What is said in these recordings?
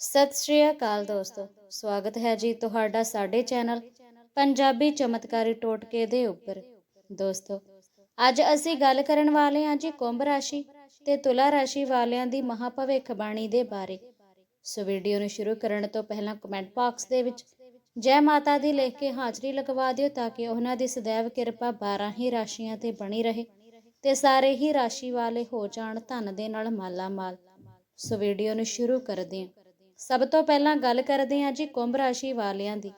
ਸਤਿ ਸ਼੍ਰੀ ਅਕਾਲ ਦੋਸਤੋ। ਸਵਾਗਤ ਹੈ ਜੀ ਤੁਹਾਡਾ ਸਾਡੇ ਚੈਨਲ ਪੰਜਾਬੀ ਚਮਤਕਾਰੀ ਟੋਟਕੇ ਦੇ ਉੱਪਰ। ਦੋਸਤੋ, ਅੱਜ ਅਸੀਂ ਗੱਲ ਕਰਨ ਵਾਲੇ ਹਾਂ ਜੀ ਕੁੰਭ ਰਾਸ਼ੀ ਤੇ ਤੁਲਾ ਰਾਸ਼ੀ ਵਾਲਿਆਂ ਦੀ ਮਹਾਭਵਿੱਖਬਾਣੀ ਦੇ ਬਾਰੇ। ਸੋ ਵੀਡੀਓ ਨੂੰ ਸ਼ੁਰੂ ਕਰਨ ਤੋਂ ਪਹਿਲਾਂ ਕਮੈਂਟ ਬਾਕਸ ਦੇ ਵਿੱਚ ਜੈ ਮਾਤਾ ਦੀ ਲਿਖ ਕੇ ਹਾਜ਼ਰੀ ਲਗਵਾ ਦਿਓ ਤਾਂ ਕਿ ਉਹਨਾਂ ਦੀ ਸदैव ਕਿਰਪਾ 12 ਹੀ ਰਾਸ਼ੀਆਂ ਤੇ ਬਣੀ ਰਹੇ ਤੇ ਸਾਰੇ ਹੀ ਰਾਸ਼ੀ ਵਾਲੇ ਹੋ ਜਾਣ ਧਨ ਦੇ ਨਾਲ ਮਾਲਾ ਮਾਲ ਸੋ ਵੀਡੀਓ ਨੂੰ ਸ਼ੁਰੂ ਕਰਦੇ ਹਾਂ। ਸਭ ਤੋਂ ਪਹਿਲਾਂ ਗੱਲ ਕਰਦੇ ਹਾਂ ਜੀ ਕੁੰਭ ਰਾਸ਼ੀ ਵਾਲਿਆਂ ਦੀ।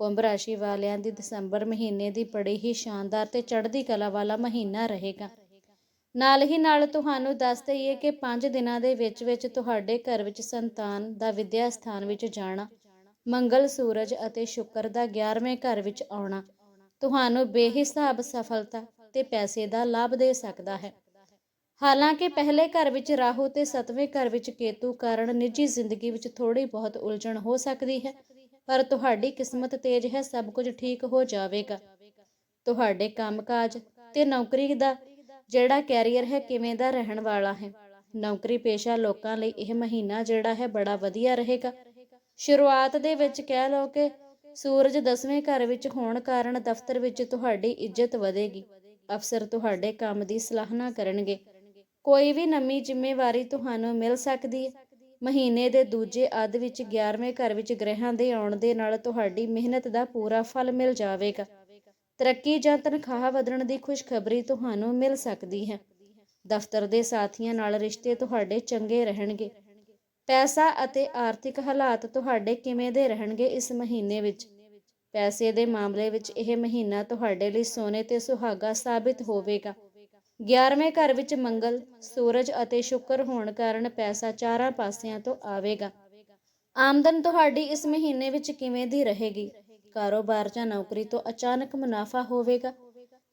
ਕੁੰਭ ਰਾਸ਼ੀ ਵਾਲਿਆਂ ਦੀ ਦਸੰਬਰ ਮਹੀਨੇ ਦੀ ਬੜੀ ਹੀ ਸ਼ਾਨਦਾਰ ਤੇ ਚੜ੍ਹਦੀ ਕਲਾ ਵਾਲਾ ਮਹੀਨਾ ਰਹੇਗਾ। ਨਾਲ ਹੀ ਨਾਲ ਤੁਹਾਨੂੰ ਦੱਸ ਦਈਏ ਕਿ 5 ਦਿਨਾਂ ਦੇ ਵਿੱਚ ਵਿੱਚ ਤੁਹਾਡੇ ਘਰ ਵਿੱਚ ਸੰਤਾਨ ਦਾ ਵਿਦਿਆ ਸਥਾਨ ਵਿੱਚ ਜਾਣਾ, ਮੰਗਲ ਸੂਰਜ ਅਤੇ ਸ਼ੁਕਰ ਦਾ 11ਵੇਂ ਘਰ ਵਿੱਚ ਆਉਣਾ, ਤੁਹਾਨੂੰ ਬੇਹਿਸਾਬ ਸਫਲਤਾ ਤੇ ਪੈਸੇ ਦਾ ਲਾਭ ਦੇ ਸਕਦਾ ਹੈ। ਹਾਲਾਂਕਿ ਪਹਿਲੇ ਘਰ ਵਿੱਚ ਰਾਹੂ ਤੇ ਸੱਤਵੇਂ ਘਰ ਵਿੱਚ ਕੇਤੂ ਕਾਰਨ ਨਿੱਜੀ ਜ਼ਿੰਦਗੀ ਵਿੱਚ ਥੋੜੀ ਬਹੁਤ ਉਲਝਣ ਹੋ ਸਕਦੀ ਹੈ, ਪਰ ਤੁਹਾਡੀ ਕਿਸਮਤ ਤੇਜ਼ ਹੈ, ਸਭ ਕੁਝ ਠੀਕ ਹੋ ਜਾਵੇਗਾ। ਤੁਹਾਡੇ ਕੰਮਕਾਜ ਤੇ ਨੌਕਰੀ ਦਾ ਜਿਹੜਾ ਕੈਰੀਅਰ ਹੈ, ਕਿਵੇਂ ਦਾ ਰਹਿਣ ਵਾਲਾ ਹੈ? ਨੌਕਰੀ ਪੇਸ਼ਾ ਲੋਕਾਂ ਲਈ ਇਹ ਮਹੀਨਾ ਜਿਹੜਾ ਹੈ, ਬੜਾ ਵਧੀਆ ਰਹੇਗਾ। ਸ਼ੁਰੂਆਤ ਦੇ ਵਿੱਚ ਕਹਿ ਲਓ ਕਿ ਸੂਰਜ 10ਵੇਂ ਘਰ ਵਿੱਚ ਹੋਣ ਕਾਰਨ ਦਫ਼ਤਰ ਵਿੱਚ ਤੁਹਾਡੀ ਇੱਜ਼ਤ ਵਧੇਗੀ। ਅਫਸਰ ਤੁਹਾਡੇ ਕੰਮ ਦੀ ਸਲਾਹਨਾ ਕਰਨਗੇ। ਕੋਈ ਵੀ ਨਵੀਂ ਜ਼ਿੰਮੇਵਾਰੀ ਤੁਹਾਨੂੰ ਮਿਲ ਸਕਦੀ। ਹੈ ਮਹੀਨੇ ਦੇ ਦੂਜੇ ਅੱਧ ਵਿੱਚ 11ਵੇਂ ਘਰ ਵਿੱਚ ਗ੍ਰਹਿਾਂ ਦੇ ਆਉਣ ਦੇ ਨਾਲ ਤੁਹਾਡੀ ਮਿਹਨਤ ਦਾ ਪੂਰਾ ਫਲ ਮਿਲ ਜਾਵੇਗਾ। ਤਰੱਕੀ ਜਾਂ ਤਨਖਾਹ ਵਧਣ ਦੀ ਖੁਸ਼ਖਬਰੀ ਤੁਹਾਨੂੰ ਮਿਲ ਸਕਦੀ ਹੈ। ਦਫ਼ਤਰ ਦੇ ਸਾਥੀਆਂ ਨਾਲ ਰਿਸ਼ਤੇ ਤੁਹਾਡੇ ਚੰਗੇ ਰਹਿਣਗੇ। ਪੈਸਾ ਅਤੇ ਆਰਥਿਕ ਹਾਲਾਤ ਤੁਹਾਡੇ ਕਿਵੇਂ ਦੇ ਰਹਿਣਗੇ ਇਸ ਮਹੀਨੇ ਵਿੱਚ? ਪੈਸੇ ਦੇ ਮਾਮਲੇ ਵਿੱਚ ਇਹ ਮਹੀਨਾ ਤੁਹਾਡੇ ਲਈ ਸੋਨੇ ਤੇ ਸੁਹਾਗਾ ਸਾਬਿਤ ਹੋਵੇਗਾ। 11ਵੇਂ ਘਰ ਵਿੱਚ ਮੰਗਲ, ਸੂਰਜ ਅਤੇ ਸ਼ੁਕਰ ਹੋਣ ਕਾਰਨ ਪੈਸਾ ਚਾਰਾਂ ਪਾਸਿਆਂ ਤੋਂ ਆਵੇਗਾ। ਆਮਦਨ ਤੁਹਾਡੀ ਇਸ ਮਹੀਨੇ ਵਿੱਚ ਕਿਵੇਂ ਦੀ ਰਹੇਗੀ? ਕਾਰੋਬਾਰ ਜਾਂ ਨੌਕਰੀ ਤੋਂ ਅਚਾਨਕ ਮੁਨਾਫਾ ਹੋਵੇਗਾ?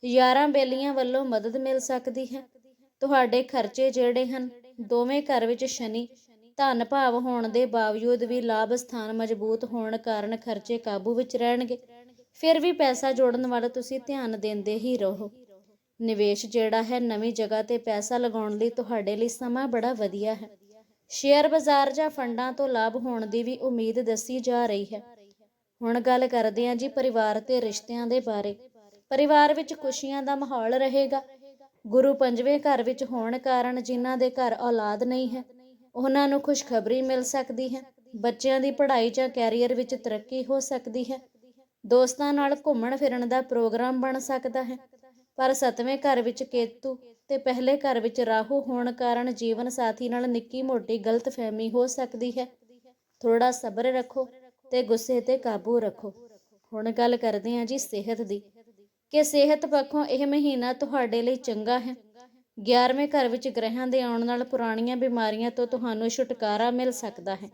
ਯਾਰਾਂ ਬੇਲੀਆਂ ਵੱਲੋਂ ਮਦਦ ਮਿਲ ਸਕਦੀ ਹੈ? ਤੁਹਾਡੇ ਖਰਚੇ ਜਿਹੜੇ ਹਨ, ਦੋਵੇਂ ਘਰ ਵਿੱਚ ਸ਼ਨੀ, ਧਨ ਭਾਵ ਹੋਣ ਦੇ ਬਾਵਜੂਦ ਵੀ ਲਾਭ ਸਥਾਨ ਮਜ਼ਬੂਤ ਹੋਣ ਕਾਰਨ ਖਰਚੇ ਕਾਬੂ ਵਿੱਚ ਰਹਿਣਗੇ। ਫਿਰ ਵੀ ਪੈਸਾ ਜੋੜਨ ਵੱਲ ਤੁਸੀਂ ਧਿਆਨ ਦਿੰਦੇ ਹੀ ਰਹੋ। ਨਿਵੇਸ਼ ਜਿਹੜਾ ਹੈ ਨਵੀਂ ਜਗ੍ਹਾ ਤੇ ਪੈਸਾ ਲਗਾਉਣ ਲਈ ਤੁਹਾਡੇ ਲਈ ਸਮਾਂ ਬੜਾ ਵਧੀਆ ਹੈ। ਸ਼ੇਅਰ ਬਾਜ਼ਾਰ ਜਾਂ ਫੰਡਾਂ ਤੋਂ ਲਾਭ ਹੋਣ ਦੀ ਵੀ ਉਮੀਦ ਦੱਸੀ ਜਾ ਰਹੀ ਹੈ। ਹੁਣ ਗੱਲ ਕਰਦੇ ਹਾਂ ਜੀ ਪਰਿਵਾਰ ਤੇ ਰਿਸ਼ਤਿਆਂ ਦੇ ਬਾਰੇ। ਪਰਿਵਾਰ ਵਿੱਚ ਖੁਸ਼ੀਆਂ ਦਾ ਮਾਹੌਲ ਰਹੇਗਾ। ਗੁਰੂ ਪੰਜਵੇਂ ਘਰ ਵਿੱਚ ਹੋਣ ਕਾਰਨ ਜਿਨ੍ਹਾਂ ਦੇ ਘਰ ਔਲਾਦ ਨਹੀਂ ਹੈ, ਉਹਨਾਂ ਨੂੰ ਖੁਸ਼ਖਬਰੀ ਮਿਲ ਸਕਦੀ ਹੈ। ਬੱਚਿਆਂ ਦੀ ਪੜ੍ਹਾਈ ਜਾਂ ਕੈਰੀਅਰ ਵਿੱਚ ਤਰੱਕੀ ਹੋ ਸਕਦੀ ਹੈ। ਦੋਸਤਾਂ ਨਾਲ ਘੁੰਮਣ ਫਿਰਨ ਦਾ ਪ੍ਰੋਗਰਾਮ ਬਣ ਸਕਦਾ ਹੈ। ਪਰ ਸੱਤਵੇਂ ਘਰ ਵਿੱਚ ਕੇਤੂ ਤੇ ਪਹਿਲੇ ਘਰ ਵਿੱਚ ਰਾਹੂ ਹੋਣ ਕਾਰਨ ਜੀਵਨ ਸਾਥੀ ਨਾਲ ਨਿੱਕੀ ਮੋਟੀ ਗਲਤਫਹਿਮੀ ਹੋ ਸਕਦੀ ਹੈ। ਥੋੜਾ ਸਬਰ ਰੱਖੋ ਤੇ ਗੁੱਸੇ ਤੇ ਕਾਬੂ ਰੱਖੋ। ਹੁਣ ਗੱਲ ਕਰਦੇ ਹਾਂ ਜੀ ਸਿਹਤ ਦੀ। ਕਿ ਸਿਹਤ ਪੱਖੋਂ ਇਹ ਮਹੀਨਾ ਤੁਹਾਡੇ ਲਈ ਚੰਗਾ ਹੈ। 11ਵੇਂ ਘਰ ਵਿੱਚ ਗ੍ਰਹਿਆਂ ਦੇ ਆਉਣ ਨਾਲ ਪੁਰਾਣੀਆਂ ਬਿਮਾਰੀਆਂ ਤੋਂ ਤੁਹਾਨੂੰ ਛੁਟਕਾਰਾ ਮਿਲ ਸਕਦਾ ਹੈ।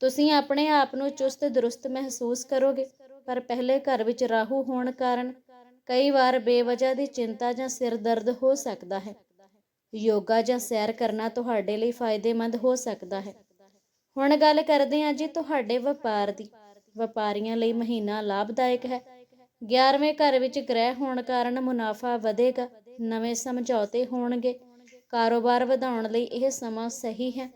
ਤੁਸੀਂ ਆਪਣੇ ਆਪ ਨੂੰ ਚੁਸਤ ਦਰੁਸਤ ਮਹਿਸੂਸ ਕਰੋਗੇ, ਪਰ ਪਹਿਲੇ ਘਰ ਵਿੱਚ ਰਾਹੂ ਹੋਣ ਕਾਰਨ ਕਈ ਵਾਰ ਬੇਵਜ੍ਹਾ ਦੀ ਚਿੰਤਾ ਜਾਂ ਸਿਰ ਦਰਦ ਹੋ ਸਕਦਾ ਹੈ। ਯੋਗਾ ਜਾਂ ਸੈਰ ਕਰਨਾ ਤੁਹਾਡੇ ਲਈ ਫਾਇਦੇਮੰਦ ਹੋ ਸਕਦਾ ਹੈ। ਹੁਣ ਗੱਲ ਕਰਦੇ ਹਾਂ ਜੀ ਤੁਹਾਡੇ ਵਪਾਰ ਦੀ। ਵਪਾਰੀਆਂ ਲਈ ਮਹੀਨਾ ਲਾਭਦਾਇਕ ਹੈ। 11ਵੇਂ ਘਰ ਵਿੱਚ ਗ੍ਰਹਿ ਹੋਣ ਕਾਰਨ ਮੁਨਾਫਾ ਵਧੇਗਾ। ਨਵੇਂ ਸਮਝੌਤੇ ਹੋਣਗੇ। ਕਾਰੋਬਾਰ ਵਧਾਉਣ ਲਈ ਇਹ ਸਮਾਂ ਸਹੀ ਹੈ।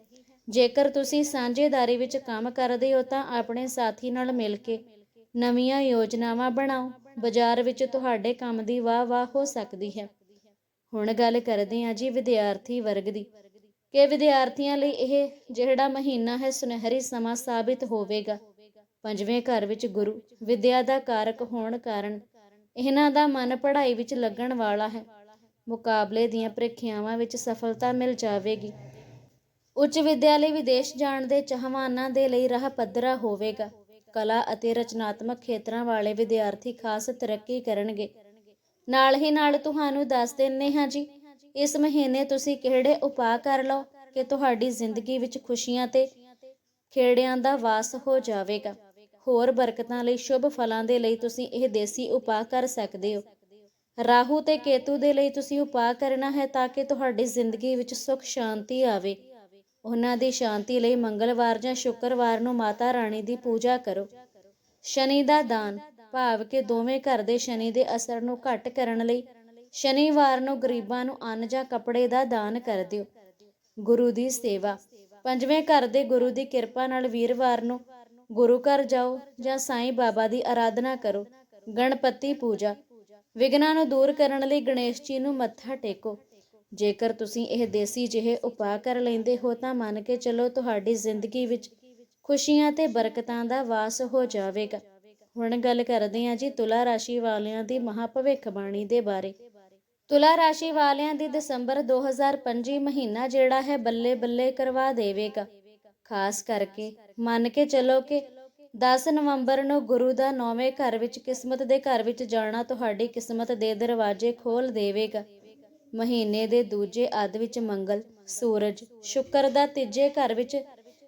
ਜੇਕਰ ਤੁਸੀਂ ਸਾਂਝੇਦਾਰੀ ਵਿੱਚ ਕੰਮ ਕਰਦੇ ਹੋ ਤਾਂ ਆਪਣੇ ਸਾਥੀ ਨਾਲ ਮਿਲ ਕੇ ਨਵੀਆਂ ਯੋਜਨਾਵਾਂ ਬਣਾਓ। ਬਾਜ਼ਾਰ ਵਿੱਚ ਤੁਹਾਡੇ ਕੰਮ ਦੀ ਵਾਹ-ਵਾਹ ਹੋ ਸਕਦੀ ਹੈ। ਹੁਣ ਗੱਲ ਕਰਦੇ ਹਾਂ ਜੀ ਵਿਦਿਆਰਥੀ ਵਰਗ ਦੀ। ਕਿ ਵਿਦਿਆਰਥੀਆਂ ਲਈ ਇਹ ਜਿਹੜਾ ਮਹੀਨਾ ਹੈ ਸੁਨਹਿਰੀ ਸਮਾਂ ਸਾਬਿਤ ਹੋਵੇਗਾ। ਪੰਜਵੇਂ ਘਰ ਵਿੱਚ ਗੁਰੂ, ਵਿਦਿਆ ਦਾ ਕਾਰਕ ਹੋਣ ਕਾਰਨ ਇਹਨਾਂ ਦਾ ਮਨ ਪੜ੍ਹਾਈ ਵਿੱਚ ਲੱਗਣ ਵਾਲਾ ਹੈ। ਮੁਕਾਬਲੇ ਦੀਆਂ ਪ੍ਰੀਖਿਆਵਾਂ ਵਿੱਚ ਸਫਲਤਾ ਮਿਲ ਜਾਵੇਗੀ। ਉੱਚ ਵਿਦਿਆਲੇ ਵਿਦੇਸ਼ ਜਾਣ ਦੇ ਚਾਹਵਾਨਾਂ ਦੇ ਲਈ ਰਾਹ ਪੱਧਰਾ ਹੋਵੇਗਾ। ਕਲਾ ਅਤੇ ਰਚਨਾਤਮਕ ਖੇਤਰਾਂ ਵਾਲੇ ਵਿਦਿਆਰਥੀ ਖਾਸ ਤਰੱਕੀ ਕਰਨਗੇ। ਨਾਲ ਹੀ ਨਾਲ ਤੁਹਾਨੂੰ ਦੱਸ ਦਿੰਨੇ ਹਾਂ ਜੀ, ਇਸ ਮਹੀਨੇ ਤੁਸੀਂ ਕਿਹੜੇ ਉਪਾਅ ਕਰ ਲਓ ਕਿ ਤੁਹਾਡੀ ਜ਼ਿੰਦਗੀ ਵਿੱਚ ਖੁਸ਼ੀਆਂ ਤੇ ਖੇੜਿਆਂ ਦਾ ਵਾਸ ਹੋ ਜਾਵੇਗਾ। ਹੋਰ ਬਰਕਤਾਂ ਲਈ ਸ਼ੁਭ ਫਲਾਂ ਦੇ ਲਈ ਤੁਸੀਂ ਇਹ ਦੇਸੀ ਉਪਾਅ ਕਰ ਸਕਦੇ ਹੋ। ਰਾਹੂ ਤੇ ਕੇਤੂ ਦੇ ਲਈ ਤੁਸੀਂ ਉਪਾਅ ਕਰਨਾ ਹੈ ਤਾਂ ਕਿ ਤੁਹਾਡੀ ਜ਼ਿੰਦਗੀ ਵਿੱਚ ਸੁਖ ਸ਼ਾਂਤੀ ਆਵੇ। ਉਹਨਾਂ ਦੀ ਸ਼ਾਂਤੀ ਲਈ ਮੰਗਲਵਾਰ ਜਾਂ ਸ਼ੁੱਕਰਵਾਰ ਨੂੰ ਮਾਤਾ ਰਾਣੀ ਦੀ ਪੂਜਾ ਕਰੋ। ਸ਼ਨੀ ਦਾ ਦਾਨ ਭਾਵ ਕਿ ਦੋਵੇਂ ਘਰ ਦੇ ਸ਼ਨੀ ਦੇ ਅਸਰ ਨੂੰ ਘੱਟ ਕਰਨ ਲਈ ਸ਼ਨੀਵਾਰ ਨੂੰ ਗਰੀਬਾਂ ਨੂੰ ਅੰਨ ਜਾਂ ਕੱਪੜੇ ਦਾ ਦਾਨ ਕਰ ਦਿਓ। ਗੁਰੂ ਦੀ ਸੇਵਾ। ਪੰਜਵੇਂ ਘਰ ਦੇ ਗੁਰੂ ਦੀ ਕਿਰਪਾ ਨਾਲ ਵੀਰਵਾਰ ਨੂੰ ਗੁਰੂ ਘਰ ਜਾਓ ਜਾਂ ਸਾਈਂ ਬਾਬਾ ਦੀ ਆਰਾਧਨਾ ਕਰੋ। ਗਣਪਤੀ ਪੂਜਾ। ਵਿਗਨਾਂ ਨੂੰ ਦੂਰ ਕਰਨ ਲਈ ਗਣੇਸ਼ ਜੀ ਨੂੰ ਮੱਥਾ ਟੇਕੋ। ਜੇਕਰ ਤੁਸੀਂ ਇਹ ਦੇਸੀ ਜਿਹੇ ਉਪਾਅ ਕਰ ਲੈਂਦੇ ਹੋ ਤਾਂ ਮੰਨ ਕੇ ਚੱਲੋ ਤੁਹਾਡੀ ਜ਼ਿੰਦਗੀ ਵਿੱਚ ਖੁਸ਼ੀਆਂ ਤੇ ਬਰਕਤਾਂ ਦਾ ਵਾਸ ਹੋ ਜਾਵੇਗਾ। ਹੁਣ ਗੱਲ ਕਰਦੇ ਹਾਂ ਜੀ ਤੁਲਾ ਰਾਸ਼ੀ ਵਾਲਿਆਂ ਦੀ ਮਹਾਭਵਿੱਖਬਾਣੀ ਦੇ ਬਾਰੇ। ਤੁਲਾ ਰਾਸ਼ੀ ਵਾਲਿਆਂ ਦੀ ਦਸੰਬਰ 2025 ਮਹੀਨਾ ਜਿਹੜਾ ਹੈ ਬੱਲੇ ਬੱਲੇ ਕਰਵਾ ਦੇਵੇਗਾ। ਖਾਸ ਕਰਕੇ ਮੰਨ ਕੇ ਚੱਲੋ ਕਿ 10 ਨਵੰਬਰ ਨੂੰ ਗੁਰੂ ਦਾ ਨੌਵੇਂ ਘਰ ਵਿੱਚ ਕਿਸਮਤ ਦੇ ਘਰ ਵਿੱਚ ਜਾਣਾ ਤੁਹਾਡੀ ਕਿਸਮਤ ਦੇ ਦਰਵਾਜ਼ੇ ਖੋਲ ਦੇਵੇਗਾ। ਮਹੀਨੇ ਦੇ ਦੂਜੇ ਅੱਧ ਵਿੱਚ ਮੰਗਲ, ਸੂਰਜ, ਸ਼ੁੱਕਰ ਦਾ ਤੀਜੇ ਘਰ ਵਿੱਚ,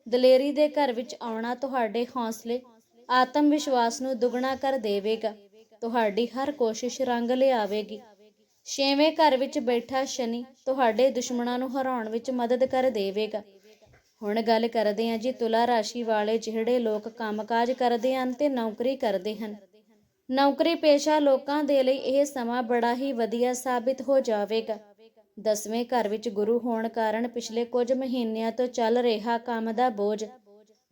ਦਲੇਰੀ ਦੇ ਘਰ ਵਿੱਚ ਆਉਣਾ ਤੁਹਾਡੇ ਹੌਸਲੇ, ਆਤਮ ਵਿਸ਼ਵਾਸ ਨੂੰ ਦੁੱਗਣਾ ਕਰ ਦੇਵੇਗਾ। ਤੁਹਾਡੀ ਹਰ ਕੋਸ਼ਿਸ਼ ਰੰਗ ਲਿਆਵੇਗੀ। ਛੇਵੇਂ ਘਰ ਵਿੱਚ ਬੈਠਾ ਸ਼ਨੀ ਤੁਹਾਡੇ ਦੁਸ਼ਮਣਾਂ ਨੂੰ ਹਰਾਉਣ ਵਿੱਚ ਮਦਦ ਕਰ ਦੇਵੇਗਾ। ਹੁਣ ਗੱਲ ਕਰਦੇ ਹਾਂ ਜੀ ਤੁਲਾ ਰਾਸ਼ੀ ਵਾਲੇ ਜਿਹੜੇ ਲੋਕ ਕੰਮਕਾਜ ਕਰਦੇ ਹਨ ਤੇ ਨੌਕਰੀ ਕਰਦੇ ਹਨ। ਨੌਕਰੀ ਪੇਸ਼ਾ ਲੋਕਾਂ ਦੇ ਲਈ ਇਹ ਸਮਾਂ ਬੜਾ ਹੀ ਵਧੀਆ ਸਾਬਿਤ ਹੋ ਜਾਵੇਗਾ। ਦਸਵੇਂ ਘਰ ਵਿੱਚ ਗੁਰੂ ਹੋਣ ਕਾਰਨ ਪਿਛਲੇ ਕੁਝ ਮਹੀਨਿਆਂ ਤੋਂ ਚੱਲ ਰਿਹਾ ਕੰਮ ਦਾ ਬੋਝ।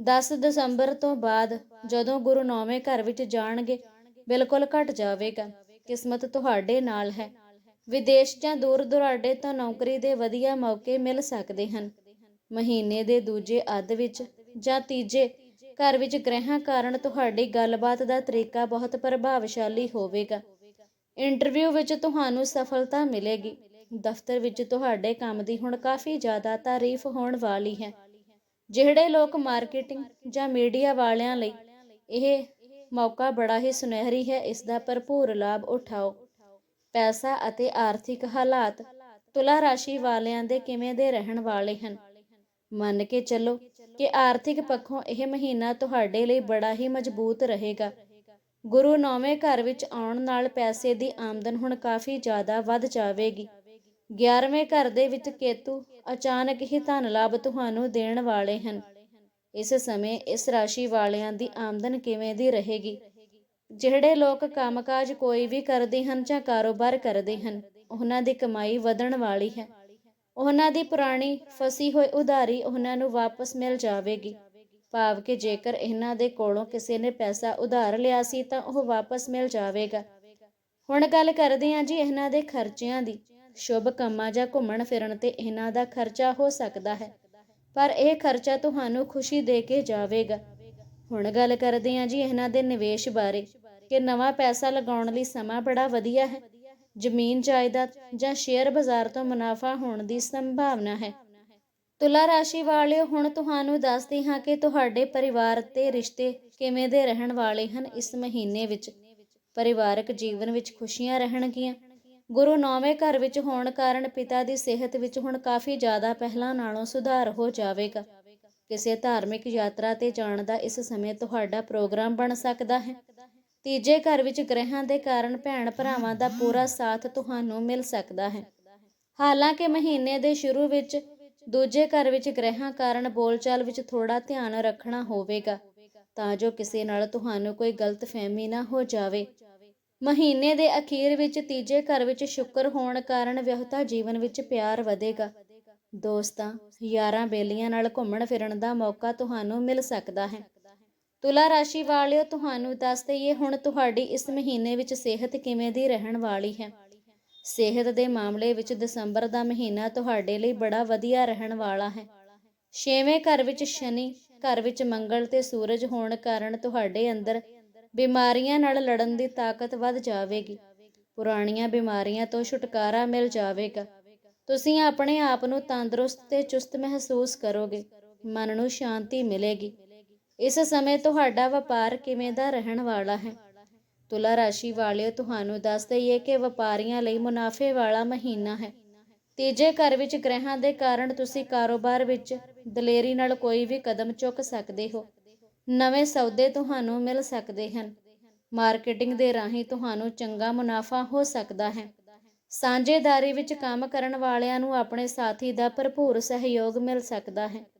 10 ਦਸੰਬਰ ਤੋਂ ਬਾਅਦ ਜਦੋਂ ਗੁਰੂ ਨੌਵੇਂ ਘਰ ਵਿੱਚ ਜਾਣਗੇ, ਬਿਲਕੁਲ ਘਟ ਜਾਵੇਗਾ। ਕਿਸਮਤ ਤੁਹਾਡੇ ਨਾਲ ਹੈ। ਵਿਦੇਸ਼ ਜਾਂ ਦੂਰ ਦੁਰਾਡੇ ਤੋਂ ਨੌਕਰੀ ਦੇ ਵਧੀਆ ਮੌਕੇ ਮਿਲ ਸਕਦੇ ਹਨ। ਮਹੀਨੇ ਦੇ ਦੂਜੇ ਅੱਧ ਵਿੱਚ ਜਾਂ ਤੀਜੇ ਘਰ ਵਿੱਚ ਗ੍ਰਹਿਾਂ ਕਾਰਨ ਤੁਹਾਡੀ ਗੱਲਬਾਤ ਦਾ ਤਰੀਕਾ ਬਹੁਤ ਪ੍ਰਭਾਵਸ਼ਾਲੀ ਹੋਵੇਗਾ। ਇੰਟਰਵਿਊ ਵਿੱਚ ਤੁਹਾਨੂੰ ਸਫਲਤਾ ਮਿਲੇਗੀ। ਦਫ਼ਤਰ ਵਿੱਚ ਤੁਹਾਡੇ ਕੰਮ ਦੀ ਹੁਣ ਕਾਫੀ ਜ਼ਿਆਦਾ ਤਾਰੀਫ ਹੋਣ ਵਾਲੀ ਹੈ। ਜਿਹੜੇ ਲੋਕ ਮਾਰਕੀਟਿੰਗ ਜਾਂ ਮੀਡੀਆ ਵਾਲਿਆਂ ਲਈ ਇਹ ਮੌਕਾ ਬੜਾ ਹੀ ਸੁਨਹਿਰੀ ਹੈ, ਇਸ ਦਾ ਭਰਪੂਰ ਲਾਭ ਉਠਾਓ। ਪੈਸਾ ਅਤੇ ਆਰਥਿਕ ਹਾਲਾਤ ਤੁਲਾ ਰਾਸ਼ੀ ਵਾਲਿਆਂ ਦੇ ਕਿਵੇਂ ਦੇ ਰਹਿਣ ਵਾਲੇ ਹਨ? ਮੰਨ ਕੇ ਚੱਲੋ ਕਿ ਆਰਥਿਕ ਪੱਖੋਂ ਇਹ ਮਹੀਨਾ ਤੁਹਾਡੇ ਲਈ ਬੜਾ ਹੀ ਮਜ਼ਬੂਤ ਰਹੇਗਾ। ਗੁਰੂ ਨੌਵੇਂ ਘਰ ਵਿੱਚ ਆਉਣ ਨਾਲ ਪੈਸੇ ਦੀ ਆਮਦਨ ਹੁਣ ਕਾਫੀ ਜ਼ਿਆਦਾ ਵੱਧ ਜਾਵੇਗੀ। 11ਵੇਂ ਘਰ ਦੇ ਵਿੱਚ ਕੇਤੂ ਅਚਾਨਕ ਹੀ ਧਨ ਲਾਭ ਤੁਹਾਨੂੰ ਦੇਣ ਵਾਲੇ ਹਨ। ਇਸ ਸਮੇਂ ਇਸ ਰਾਸ਼ੀ ਵਾਲਿਆਂ ਦੀ ਆਮਦਨ ਕਿਵੇਂ ਦੀ ਰਹੇਗੀ? ਜਿਹੜੇ ਲੋਕ ਕੰਮਕਾਜ ਕੋਈ ਵੀ ਕਰਦੇ ਹਨ ਜਾਂ ਕਾਰੋਬਾਰ ਕਰਦੇ ਹਨ, ਉਹਨਾਂ ਦੀ ਕਮਾਈ ਵਧਣ ਵਾਲੀ ਹੈ। ਉਹਨਾਂ ਦੀ ਪੁਰਾਣੀ ਫਸੀ ਹੋਈ ਉਧਾਰੀ ਉਹਨਾਂ ਨੂੰ ਵਾਪਸ ਮਿਲ ਜਾਵੇਗੀ। ਭਾਵ ਕਿ ਜੇਕਰ ਇਹਨਾਂ ਦੇ ਕੋਲੋਂ ਕਿਸੇ ਨੇ ਪੈਸਾ ਉਧਾਰ ਲਿਆ ਸੀ ਤਾਂ ਉਹ ਵਾਪਸ ਮਿਲ ਜਾਵੇਗਾ। ਹੁਣ ਗੱਲ ਕਰਦੇ ਹਾਂ ਜੀ ਇਹਨਾਂ ਦੇ ਖਰਚਿਆਂ ਦੀ। ਸ਼ੁਭ ਕੰਮਾਂ ਜਾਂ ਘੁੰਮਣ ਫਿਰਨ ਤੇ ਇਹਨਾਂ ਦਾ ਖਰਚਾ ਹੋ ਸਕਦਾ ਹੈ। ਪਰ ਇਹ ਖਰਚਾ ਤੁਹਾਨੂੰ ਖੁਸ਼ੀ ਦੇ ਕੇ ਜਾਵੇਗਾ। ਹੁਣ ਗੱਲ ਕਰਦੇ ਹਾਂ ਜੀ ਇਹਨਾਂ ਦੇ ਨਿਵੇਸ਼ ਬਾਰੇ। ਕਿ ਨਵਾਂ ਪੈਸਾ ਲਗਾਉਣ ਲਈ ਸਮਾਂ ਬੜਾ ਵਧੀਆ ਹੈ। ਜ਼ਮੀਨ ਜਾਇਦਾਦ ਜਾਂ ਸ਼ੇਅਰ ਬਾਜ਼ਾਰ ਤੋਂ ਮੁਨਾਫਾ ਹੋਣ ਦੀ ਸੰਭਾਵਨਾ ਹੈ। ਤੁਲਾ ਰਾਸ਼ੀ ਵਾਲਿਓ, ਹੁਣ ਤੁਹਾਨੂੰ ਦੱਸਦੇ ਹਾਂ ਕਿ ਤੁਹਾਡੇ ਪਰਿਵਾਰ ਤੇ ਰਿਸ਼ਤੇ ਕਿਵੇਂ ਦੇ ਰਹਿਣ ਵਾਲੇ ਹਨ ਇਸ ਮਹੀਨੇ ਵਿੱਚ। ਪਰਿਵਾਰਕ ਜੀਵਨ ਵਿੱਚ ਖੁਸ਼ੀਆਂ ਰਹਿਣਗੀਆਂ। ਗੁਰੂ ਨੌਵੇਂ ਘਰ ਵਿੱਚ ਹੋਣ ਕਾਰਨ ਪਿਤਾ ਦੀ ਸਿਹਤ ਵਿੱਚ ਹੁਣ ਕਾਫੀ ਜ਼ਿਆਦਾ ਪਹਿਲਾਂ ਨਾਲੋਂ ਸੁਧਾਰ ਹੋ ਜਾਵੇਗਾ। ਕਿਸੇ ਧਾਰਮਿਕ ਯਾਤਰਾ ਤੇ ਜਾਣ ਦਾ ਇਸ ਸਮੇਂ ਤੁਹਾਡਾ ਪ੍ਰੋਗਰਾਮ ਬਣ ਸਕਦਾ ਹੈ। ਤੀਜੇ ਘਰ ਵਿੱਚ ਗ੍ਰਹਿਾਂ ਦੇ ਕਾਰਨ ਭੈਣ ਭਰਾਵਾਂ ਦਾ ਪੂਰਾ ਸਾਥ ਤੁਹਾਨੂੰ ਮਿਲ ਸਕਦਾ ਹੈ। ਹਾਲਾਂਕਿ ਮਹੀਨੇ ਦੇ ਸ਼ੁਰੂ ਵਿੱਚ ਦੂਜੇ ਘਰ ਵਿੱਚ ਗ੍ਰਹਿਾਂ ਕਾਰਨ ਬੋਲਚਾਲ ਵਿੱਚ ਥੋੜਾ ਧਿਆਨ ਰੱਖਣਾ ਹੋਵੇਗਾ, ਤਾਂ ਜੋ ਕਿਸੇ ਨਾਲ ਤੁਹਾਨੂੰ ਕੋਈ ਗਲਤਫਹਿਮੀ ਨਾ ਹੋ ਜਾਵੇ। ਮਹੀਨੇ ਦੇ ਅਖੀਰ ਵਿੱਚ ਤੀਜੇ ਘਰ ਵਿੱਚ ਸ਼ੁਕਰ ਹੋਣ ਕਾਰਨ ਵਿਆਹਤਾ ਜੀਵਨ ਵਿੱਚ ਪਿਆਰ ਵਧੇਗਾ। ਦੋਸਤਾਂ, ਯਾਰਾਂ ਬੇਲੀਆਂ ਨਾਲ ਘੁੰਮਣ ਫਿਰਨ ਦਾ ਮੌਕਾ ਤੁਹਾਨੂੰ ਮਿਲ ਸਕਦਾ ਹੈ। ਤੁਲਾ ਰਾਸ਼ੀ ਵਾਲਿਓ, ਤੁਹਾਨੂੰ ਦੱਸ ਦਈਏ, ਹੁਣ ਤੁਹਾਡੀ ਇਸ ਮਹੀਨੇ ਵਿੱਚ ਸਿਹਤ ਕਿਵੇਂ ਦੀ ਰਹਿਣ ਵਾਲੀ ਹੈ? ਸਿਹਤ ਦੇ ਮਾਮਲੇ ਵਿੱਚ ਦਸੰਬਰ ਦਾ ਮਹੀਨਾ ਤੁਹਾਡੇ ਲਈ ਬੜਾ ਵਧੀਆ ਰਹਿਣ ਵਾਲਾ ਹੈ। ਛੇਵੇਂ ਘਰ ਵਿੱਚ ਸ਼ਨੀ, ਘਰ ਵਿੱਚ ਮੰਗਲ ਤੇ ਸੂਰਜ ਹੋਣ ਕਾਰਨ ਤੁਹਾਡੇ ਅੰਦਰ ਬਿਮਾਰੀਆਂ ਨਾਲ ਲੜਨ ਦੀ ਤਾਕਤ ਵੱਧ ਜਾਵੇਗੀ। ਪੁਰਾਣੀਆਂ ਬਿਮਾਰੀਆਂ ਤੋਂ ਛੁਟਕਾਰਾ ਮਿਲ ਜਾਵੇਗਾ। ਤੁਸੀਂ ਆਪਣੇ ਆਪ ਨੂੰ ਤੰਦਰੁਸਤ ਤੇ ਚੁਸਤ ਮਹਿਸੂਸ ਕਰੋਗੇ। ਮਨ ਨੂੰ ਸ਼ਾਂਤੀ ਮਿਲੇਗੀ। ਇਸ ਸਮੇਂ ਤੁਹਾਡਾ ਵਪਾਰ ਕਿਵੇਂ ਦਾ ਰਹਿਣ ਵਾਲਾ ਹੈ? ਤੁਲਾ ਰਾਸ਼ੀ ਵਾਲਿਓ, ਤੁਹਾਨੂੰ ਦੱਸ ਦਈਏ ਕਿ ਵਪਾਰੀਆਂ ਲਈ ਮੁਨਾਫੇ ਵਾਲਾ ਮਹੀਨਾ ਹੈ। ਤੀਜੇ ਘਰ ਵਿੱਚ ਗ੍ਰਹਿਾਂ ਦੇ ਕਾਰਨ ਤੁਸੀਂ ਕਾਰੋਬਾਰ ਵਿੱਚ ਦਲੇਰੀ ਨਾਲ ਕੋਈ ਵੀ ਕਦਮ ਚੁੱਕ ਸਕਦੇ ਹੋ। ਨਵੇਂ ਸੌਦੇ ਤੁਹਾਨੂੰ ਮਿਲ ਸਕਦੇ ਹਨ। ਮਾਰਕੀਟਿੰਗ ਦੇ ਰਾਹੀਂ ਤੁਹਾਨੂੰ ਚੰਗਾ ਮੁਨਾਫਾ ਹੋ ਸਕਦਾ ਹੈ। ਸਾਂਝੇਦਾਰੀ ਵਿੱਚ ਕੰਮ ਕਰਨ ਵਾਲਿਆਂ ਨੂੰ ਆਪਣੇ ਸਾਥੀ ਦਾ ਭਰਪੂਰ ਸਹਿਯੋਗ ਮਿਲ ਸਕਦਾ ਹੈ।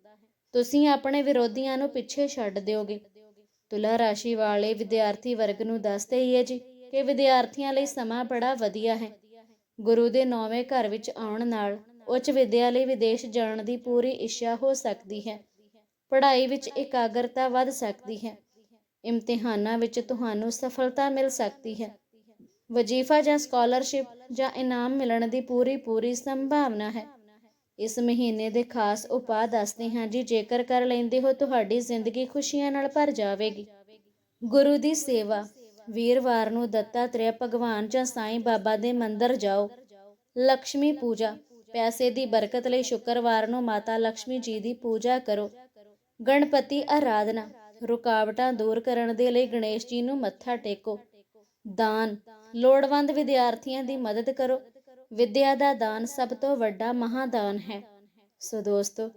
ਤੁਸੀਂ ਆਪਣੇ ਵਿਰੋਧੀਆਂ ਨੂੰ ਪਿੱਛੇ ਛੱਡ ਦਿਓਗੇ। ਤੁਲਾ ਰਾਸ਼ੀ ਵਾਲੇ ਵਿਦਿਆਰਥੀ ਵਰਗ ਨੂੰ ਦੱਸਦੇ ਹੀ ਹੈ ਜੀ ਕਿ ਵਿਦਿਆਰਥੀਆਂ ਲਈ ਸਮਾਂ ਬੜਾ ਵਧੀਆ ਹੈ। ਗੁਰੂ ਦੇ ਨੌਵੇਂ ਘਰ ਵਿੱਚ ਆਉਣ ਨਾਲ ਉੱਚ ਵਿਦਿਆ ਲਈ ਵਿਦੇਸ਼ ਜਾਣ ਦੀ ਪੂਰੀ ਇੱਛਾ ਹੋ ਸਕਦੀ ਹੈ। ਪੜ੍ਹਾਈ ਵਿੱਚ ਇਕਾਗਰਤਾ ਵੱਧ ਸਕਦੀ ਹੈ। ਇਮਤਿਹਾਨਾਂ ਵਿੱਚ ਤੁਹਾਨੂੰ ਸਫਲਤਾ ਮਿਲ ਸਕਦੀ ਹੈ। ਵਜ਼ੀਫਾ ਜਾਂ ਸਕਾਲਰਸ਼ਿਪ ਜਾਂ ਇਨਾਮ ਮਿਲਣ ਦੀ ਪੂਰੀ ਪੂਰੀ ਸੰਭਾਵਨਾ ਹੈ। ਇਸ ਮਹੀਨੇ ਦੇ ਖਾਸ ਉਪਾਅ ਦੱਸਦੇ ਹਾਂ ਜੀ, ਜੇਕਰ ਕਰ ਲੈਂਦੇ ਹੋ ਤੁਹਾਡੀ ਜ਼ਿੰਦਗੀ ਖੁਸ਼ੀਆਂ ਨਾਲ ਭਰ ਜਾਵੇਗੀ। ਗੁਰੂ ਦੀ ਸੇਵਾ, ਵੀਰਵਾਰ ਨੂੰ ਦੱਤਾਤ੍ਰੇਯ ਭਗਵਾਨ ਜਾਂ ਸਾਈਂ ਬਾਬਾ ਦੇ ਮੰਦਰ ਜਾਓ। ਲక్ష్ਮੀ ਪੂਜਾ, ਪੈਸੇ ਦੀ ਬਰਕਤ ਲਈ ਸ਼ੁੱਕਰਵਾਰ ਨੂੰ ਮਾਤਾ ਲక్ష్ਮੀ ਜੀ ਦੀ ਪੂਜਾ ਕਰੋ। ਗਣਪਤੀ ਆਰਾਧਨਾ, ਰੁਕਾਵਟਾਂ ਦੂਰ ਕਰਨ ਦੇ ਲਈ ਗਣੇਸ਼ ਜੀ ਨੂੰ ਮੱਥਾ ਟੇਕੋ। ਦਾਨ, ਲੋੜਵੰਦ ਵਿਦਿਆਰਥੀਆਂ ਦੀ ਮਦਦ ਕਰੋ। ਵਿਦਿਆ ਦਾ ਦਾਨ ਸਭ ਤੋਂ ਵੱਡਾ ਮਹਾਦਾਨ ਹੈ। ਸੋ ਦੋਸਤੋ,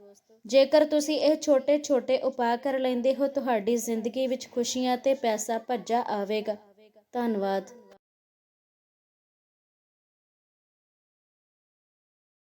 ਜੇਕਰ ਤੁਸੀਂ ਇਹ ਛੋਟੇ-ਛੋਟੇ ਉਪਾਅ ਕਰ ਲੈਂਦੇ ਹੋ, ਤੁਹਾਡੀ ਜ਼ਿੰਦਗੀ ਵਿੱਚ ਖੁਸ਼ੀਆਂ ਤੇ ਪੈਸਾ ਭੱਜਾ ਆਵੇਗਾ। ਧੰਨਵਾਦ।